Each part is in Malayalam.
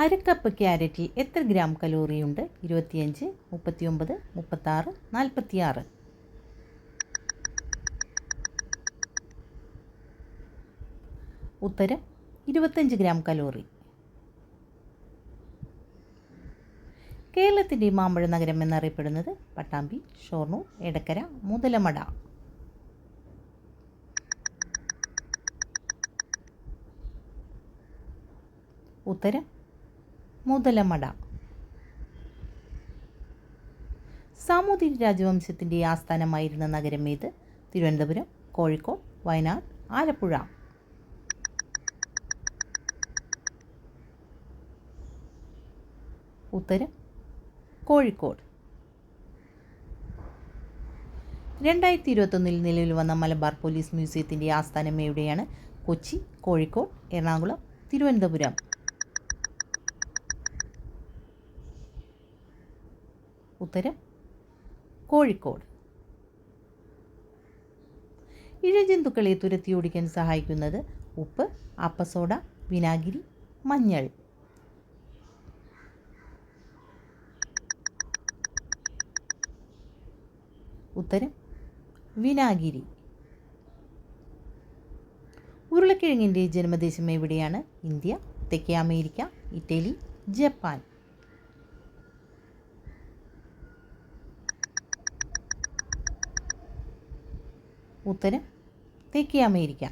അര കപ്പ് ക്യാരറ്റിൽ എത്ര ഗ്രാം കലോറിയുണ്ട് ഇരുപത്തിയഞ്ച് മുപ്പത്തിയൊമ്പത് മുപ്പത്താറ് നാൽപ്പത്തിയാറ് ഉത്തരം ഇരുപത്തഞ്ച് ഗ്രാം കലോറി കേരളത്തിന്റെ മാമ്പഴ നഗരം എന്നറിയപ്പെടുന്നത് പട്ടാമ്പി ഷോർണൂർ എടക്കര മുതലമട. ഉത്തരം മുതലമട. സാമൂതിരി രാജവംശത്തിന്റെ ആസ്ഥാനമായിരുന്ന നഗരം ഏത്? തിരുവനന്തപുരം കോഴിക്കോട് വയനാട് ആലപ്പുഴ. ഉത്തരം കോഴിക്കോട്. രണ്ടായിരത്തി ഇരുപത്തൊന്നിൽ നിലവിൽ വന്ന മലബാർ പോലീസ് മ്യൂസിയത്തിന്റെ ആസ്ഥാനം എവിടെയാണ്? കൊച്ചി കോഴിക്കോട് എറണാകുളം തിരുവനന്തപുരം. ഉത്തരം കോഴിക്കോട്. ഇഴജന്തുക്കളെ തുരത്തി ഓടിക്കാൻ സഹായിക്കുന്നത് ഉപ്പ് അപ്പസോഡ വിനാഗിരി മഞ്ഞൾ. ഉത്തരം വിനാഗിരി. ഉരുളക്കിഴങ്ങിന്റെ ജന്മദേശം എവിടെയാണ്? ഇന്ത്യ തെക്കേ അമേരിക്ക ഇറ്റലി ജപ്പാൻ. ഉത്തരം തെക്കേ അമേരിക്ക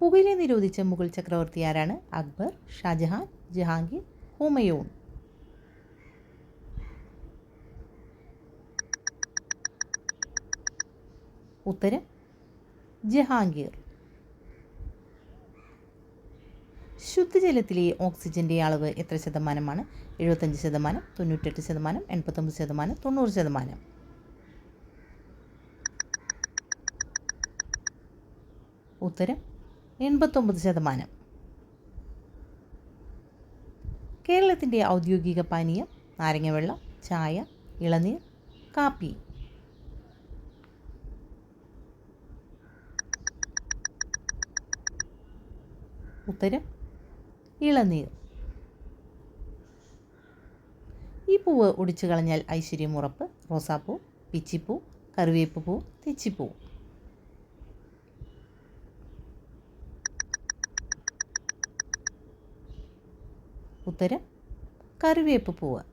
പുകയിലെ നിരോധിച്ച മുഗൾ ചക്രവർത്തി ആരാണ്? അക്ബർ ഷാജഹാൻ ജഹാംഗീർ ഹുമയൂൺ. ഉത്തരം ജഹാംഗീർ. ശുദ്ധജലത്തിലെ ഓക്സിജന്റെ അളവ് എത്ര ശതമാനമാണ്? എഴുപത്തഞ്ച് ശതമാനം തൊണ്ണൂറ്റെട്ട് ശതമാനം എൺപത്തൊമ്പത് ശതമാനം തൊണ്ണൂറ് ശതമാനം. ഉത്തരം എൺപത്തൊമ്പത് ശതമാനം. കേരളത്തിന്റെ ഔദ്യോഗിക പാനീയം നാരങ്ങവെള്ളം ചായ ഇളനീർ കാപ്പി. ഉത്തരം ഇളനീർ. ഈ പൂവ് ഒടിച്ചു കളഞ്ഞാൽ ഐശ്വര്യം ഉറപ്പ് റോസാപ്പൂ പിച്ചിപ്പൂ കറിവേപ്പ് പൂ തെച്ചിപ്പൂ. ഉത്തരം കറിവേപ്പ് പൂവ്.